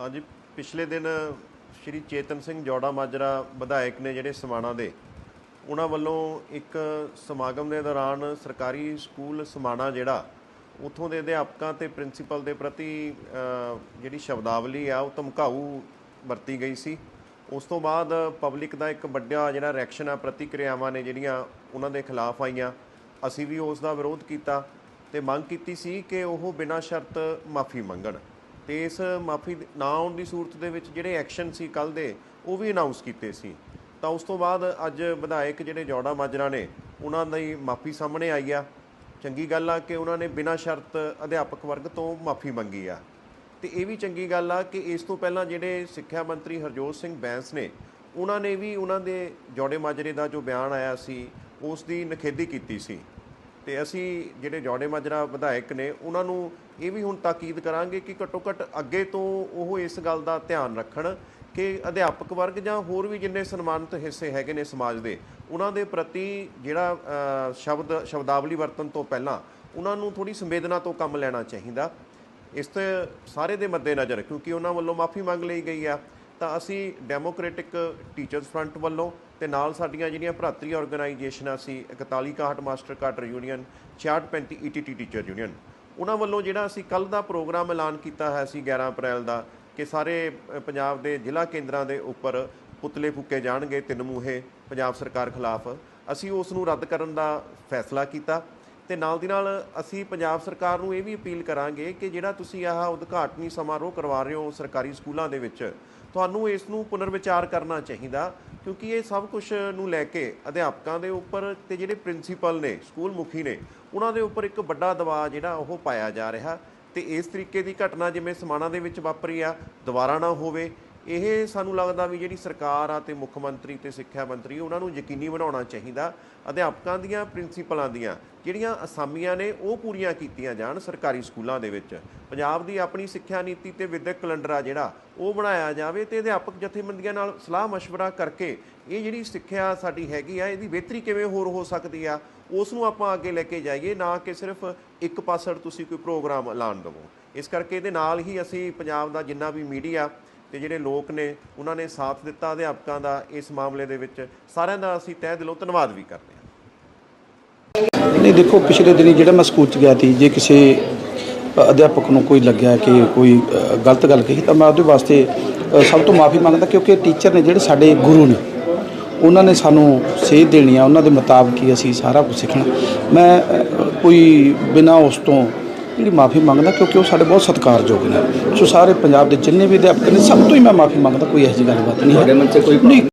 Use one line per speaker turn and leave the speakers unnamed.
ਹਾਂਜੀ, ਪਿਛਲੇ ਦਿਨ ਸ਼੍ਰੀ ਚੇਤਨ ਸਿੰਘ ਜੋੜਾ ਮਾਜਰਾ ਵਿਧਾਇਕ ਨੇ ਜਿਹੜੇ ਸਮਾਣਾ ਦੇ, ਉਹਨਾਂ ਵੱਲੋਂ ਇੱਕ ਸਮਾਗਮ ਦੇ ਦੌਰਾਨ ਸਰਕਾਰੀ ਸਕੂਲ ਸਮਾਣਾ ਜਿਹੜਾ, ਉਥੋਂ ਦੇ ਅਧਿਆਪਕਾਂ ਤੇ ਪ੍ਰਿੰਸੀਪਲ ਦੇ ਪ੍ਰਤੀ ਜਿਹੜੀ ਸ਼ਬਦਾਵਲੀ ਆ, ਉਹ ਧਮਕਾਊ ਵਰਤੀ ਗਈ ਸੀ। ਉਸ ਤੋਂ ਬਾਅਦ ਪਬਲਿਕ ਦਾ ਇੱਕ ਵੱਡਾ ਜਿਹੜਾ ਰਿਐਕਸ਼ਨ ਆ, ਪ੍ਰਤੀਕਿਰਿਆਵਾਂ ਨੇ ਜਿਹੜੀਆਂ ਉਹਨਾਂ ਦੇ ਖਿਲਾਫ ਆਈਆਂ। ਅਸੀਂ ਵੀ ਉਸ ਦਾ ਵਿਰੋਧ ਕੀਤਾ ਤੇ ਮੰਗ ਕੀਤੀ ਸੀ ਕਿ ਉਹ ਬਿਨਾਂ ਸ਼ਰਤ ਮਾਫੀ ਮੰਗਣ। ਤੇ ਇਸ ਮਾਫੀ ਨਾ ਆਉਣ ਦੀ ਸੂਰਤ ਦੇ ਵਿੱਚ ਜਿਹੜੇ ਐਕਸ਼ਨ ਸੀ ਕੱਲ ਦੇ, ਉਹ ਵੀ ਅਨਾਉਂਸ ਕੀਤੇ ਸੀ। ਤਾਂ ਉਸ ਤੋਂ ਬਾਅਦ ਅੱਜ ਵਿਧਾਇਕ ਜਿਹੜੇ ਜੋੜਾ ਮਾਜਰਾ ਨੇ, ਉਹਨਾਂ ਦੀ ਮਾਫੀ ਸਾਹਮਣੇ ਆਈ ਆ। ਚੰਗੀ ਗੱਲ ਆ ਕਿ ਉਹਨਾਂ ਨੇ ਬਿਨਾਂ ਸ਼ਰਤ ਅਧਿਆਪਕ ਵਰਗ ਤੋਂ ਮਾਫੀ ਮੰਗੀ ਆ। ਤੇ ਇਹ ਵੀ ਚੰਗੀ ਗੱਲ ਆ ਕਿ ਇਸ ਤੋਂ ਪਹਿਲਾਂ ਜਿਹੜੇ ਸਿੱਖਿਆ ਮੰਤਰੀ ਹਰਜੋਤ ਸਿੰਘ ਬੈਂਸ ਨੇ, ਉਹਨਾਂ ਨੇ ਵੀ ਉਹਨਾਂ ਦੇ ਜੋੜੇ ਮਾਜਰੇ ਦਾ ਜੋ ਬਿਆਨ ਆਇਆ ਸੀ, ਉਸ ਦੀ ਨਖੇਦੀ ਕੀਤੀ ਸੀ। ਤੇ ਅਸੀਂ ਜਿਹੜੇ ਜੋੜੇ ਮਾਜਰਾ ਵਿਧਾਇਕ ਨੇ, ਉਹਨਾਂ ਨੂੰ ਇਹ ਵੀ ਹੁਣ ਤਾਕੀਦ ਕਰਾਂਗੇ ਕਿ ਘੱਟੋ ਘੱਟ ਅੱਗੇ ਤੋਂ ਉਹ ਇਸ ਗੱਲ ਦਾ ਧਿਆਨ ਰੱਖਣ ਕਿ ਅਧਿਆਪਕ ਵਰਗ ਜਾਂ ਹੋਰ ਵੀ ਜਿੰਨੇ ਸਨਮਾਨਿਤ ਹਿੱਸੇ ਹੈਗੇ ਨੇ ਸਮਾਜ ਦੇ, ਉਹਨਾਂ ਦੇ ਪ੍ਰਤੀ ਜਿਹੜਾ ਸ਼ਬਦ, ਸ਼ਬਦਾਵਲੀ ਵਰਤਣ ਤੋਂ ਪਹਿਲਾਂ ਉਹਨਾਂ ਨੂੰ ਥੋੜੀ ਸੰਵੇਦਨਾ ਤੋਂ ਕੰਮ ਲੈਣਾ ਚਾਹੀਦਾ। ਇਸ ਤੇ ਸਾਰੇ ਦੇ ਮੱਦੇਨਜ਼ਰ, ਕਿਉਂਕਿ ਉਹਨਾਂ ਵੱਲੋਂ ਮਾਫੀ ਮੰਗ ਲਈ ਗਈ ਆ। ਤਾਂ ਅਸੀਂ ਡੈਮੋਕ੍ਰੈਟਿਕ ਟੀਚਰਸ ਫਰੰਟ ਵੱਲੋਂ ਤੇ ਨਾਲ ਸਾਡੀਆਂ ਜਿਹੜੀਆਂ ਭਰਾਤਰੀ ਆਰਗੇਨਾਈਜੇਸ਼ਨਾਂ ਸੀ 4161 master cadre union 6635 ETT teacher union ਉਹਨਾਂ ਵੱਲੋਂ ਜਿਹੜਾ ਅਸੀਂ ਕੱਲ ਦਾ ਪ੍ਰੋਗਰਾਮ ਐਲਾਨ ਕੀਤਾ ਹੈ ਸੀ 11 ਅਪ੍ਰੈਲ ਦਾ, ਕਿ ਸਾਰੇ ਪੰਜਾਬ ਦੇ ਜ਼ਿਲ੍ਹਾ ਕੇਂਦਰਾਂ ਦੇ ਉੱਪਰ ਪੁਤਲੇ ਫੂਕੇ ਜਾਣਗੇ ਤਿੰਨ ਮੂਹੇ ਪੰਜਾਬ ਸਰਕਾਰ ਖਿਲਾਫ। ਅਸੀਂ ਉਸ ਨੂੰ ਰੱਦ ਕਰਨ ਦਾ ਫੈਸਲਾ ਕੀਤਾ। ਤੇ ਨਾਲ ਦੀ ਨਾਲ ਅਸੀਂ ਪੰਜਾਬ ਸਰਕਾਰ ਨੂੰ ਇਹ ਵੀ ਅਪੀਲ ਕਰਾਂਗੇ ਕਿ ਜਿਹੜਾ ਤੁਸੀਂ ਆਹ ਉਦਘਾਟਨੀ ਸਮਾਰੋਹ ਕਰਵਾ ਰਹੇ ਹੋ ਸਰਕਾਰੀ ਸਕੂਲਾਂ ਦੇ ਵਿੱਚ, ਤੁਹਾਨੂੰ ਇਸ ਨੂੰ ਪੁਨਰ ਵਿਚਾਰ ਕਰਨਾ ਚਾਹੀਦਾ, ਕਿਉਂਕਿ ਇਹ ਸਭ ਕੁਝ ਨੂੰ ਲੈ ਕੇ ਅਧਿਆਪਕਾਂ ਦੇ ਉੱਪਰ ਤੇ ਜਿਹੜੇ ਪ੍ਰਿੰਸੀਪਲ ਨੇ ਸਕੂਲ ਮੁਖੀ ਨੇ, ਉਹਨਾਂ ਦੇ ਉੱਪਰ ਇੱਕ ਵੱਡਾ ਦਬਾਅ ਜਿਹੜਾ ਉਹ ਪਾਇਆ ਜਾ ਰਿਹਾ ਤੇ ਇਸ ਤਰੀਕੇ ਦੀ ਘਟਨਾ ਜਿਵੇਂ ਸਮਾਣਾ ਦੇ ਵਿੱਚ ਵਾਪਰੀ ਆ, ਦੁਬਾਰਾ ਨਾ ਹੋਵੇ ਇਹ ਸਾਨੂੰ ਲੱਗਦਾ ਵੀ ਜਿਹੜੀ ਸਰਕਾਰ ਆ ਤੇ ਮੁੱਖ ਮੰਤਰੀ ਤੇ ਸਿੱਖਿਆ ਮੰਤਰੀ, ਉਹਨਾਂ ਨੂੰ ਯਕੀਨੀ ਬਣਾਉਣਾ ਚਾਹੀਦਾ। ਅਧਿਆਪਕਾਂ ਦੀਆਂ, ਪ੍ਰਿੰਸੀਪਲਾਂ ਦੀਆਂ, ਜਿਹੜੀਆਂ ਅਸਾਮੀਆਂ ਨੇ, ਉਹ ਪੂਰੀਆਂ ਕੀਤੀਆਂ ਜਾਣ ਸਰਕਾਰੀ ਸਕੂਲਾਂ ਦੇ ਵਿੱਚ। ਪੰਜਾਬ ਦੀ ਆਪਣੀ ਸਿੱਖਿਆ ਨੀਤੀ ਤੇ ਵਿਦਿਅਕ ਕੈਲੰਡਰ ਆ ਜਿਹੜਾ, ਉਹ ਬਣਾਇਆ ਜਾਵੇ ਤੇ ਅਧਿਆਪਕ ਜਥੇਬੰਦੀਆਂ ਨਾਲ ਸਲਾਹ مشਵਰਾ ਕਰਕੇ ਇਹ ਜਿਹੜੀ ਸਿੱਖਿਆ ਸਾਡੀ ਹੈਗੀ ਆ, ਇਹਦੀ ਬਿਹਤਰੀ ਕਿਵੇਂ ਹੋਰ ਹੋ ਸਕਦੀ ਆ, ਉਸ ਨੂੰ ਆਪਾਂ ਅੱਗੇ ਲੈ ਕੇ ਜਾਈਏ, ਨਾ ਕਿ ਸਿਰਫ ਇੱਕ ਪਾਸੜ ਤੁਸੀਂ ਕੋਈ ਪ੍ਰੋਗਰਾਮ ਐਲਾਨ ਦਿਵੋ। ਇਸ ਕਰਕੇ ਇਹਦੇ ਨਾਲ ਹੀ ਅਸੀਂ ਪੰਜਾਬ ਦਾ ਜਿੰਨਾ ਵੀ ਮੀਡੀਆ ਤੇ ਜਿਹੜੇ ਲੋਕ ਨੇ, ਉਹਨਾਂ ਨੇ ਸਾਥ ਦਿੱਤਾ ਅਧਿਆਪਕਾਂ ਦਾ ਇਸ ਮਾਮਲੇ ਦੇ ਵਿੱਚ। ਸਾਰਿਆਂ ਦਾ ਅਸੀਂ ਤਹਿ ਦਿਲੋਂ ਧੰਨਵਾਦ ਵੀ ਕਰਦੇ ਹਾਂ।
ਨਹੀਂ, ਦੇਖੋ, ਪਿਛਲੇ ਦਿਨੀ ਜਿਹੜਾ ਮੈਂ ਸਕੂਲ ਚ ਗਿਆ ਸੀ, ਜੇ ਕਿਸੇ ਅਧਿਆਪਕ ਨੂੰ ਕੋਈ ਲੱਗਿਆ ਕਿ ਕੋਈ ਗਲਤ ਗੱਲ ਕਹੀ, ਤਾਂ ਮੈਂ ਉਹਦੇ ਵਾਸਤੇ ਸਭ ਤੋਂ ਮਾਫੀ ਮੰਗਦਾ ਕਿਉਂਕਿ ਟੀਚਰ ਨੇ ਜਿਹੜੇ ਸਾਡੇ ਗੁਰੂ ਨੇ, ਉਹਨਾਂ ਨੇ ਸਾਨੂੰ ਸੇਧ ਦੇਣੀ ਆ, ਉਹਨਾਂ ਦੇ ਮੁਤਾਬਕ ਹੀ ਅਸੀਂ ਸਾਰਾ ਕੁਝ ਸਿੱਖਣਾ। ਮੈਂ ਕੋਈ ਬਿਨਾਂ ਉਸ ਤੋਂ ਜਿਹੜੀ ਮਾਫੀ ਮੰਗਦਾ ਕਿਉਂਕਿ ਉਹ ਸਾਡੇ ਬਹੁਤ ਸਤਿਕਾਰਯੋਗ ਨੇ। ਸੋ ਸਾਰੇ ਪੰਜਾਬ ਦੇ ਜਿੰਨੇ ਵੀ ਅਧਿਆਪਕ ਨੇ ਸਭ ਤੋਂ ਹੀ ਮੈਂ ਮਾਫੀ ਮੰਗਦਾ ਕੋਈ ਇਹੋ ਜਿਹੀ ਗੱਲਬਾਤ ਨਹੀਂ ਹੈ।
ਤੁਹਾਡੇ ਮਨ 'ਚ ਕੋਈ
ਨਹੀਂ।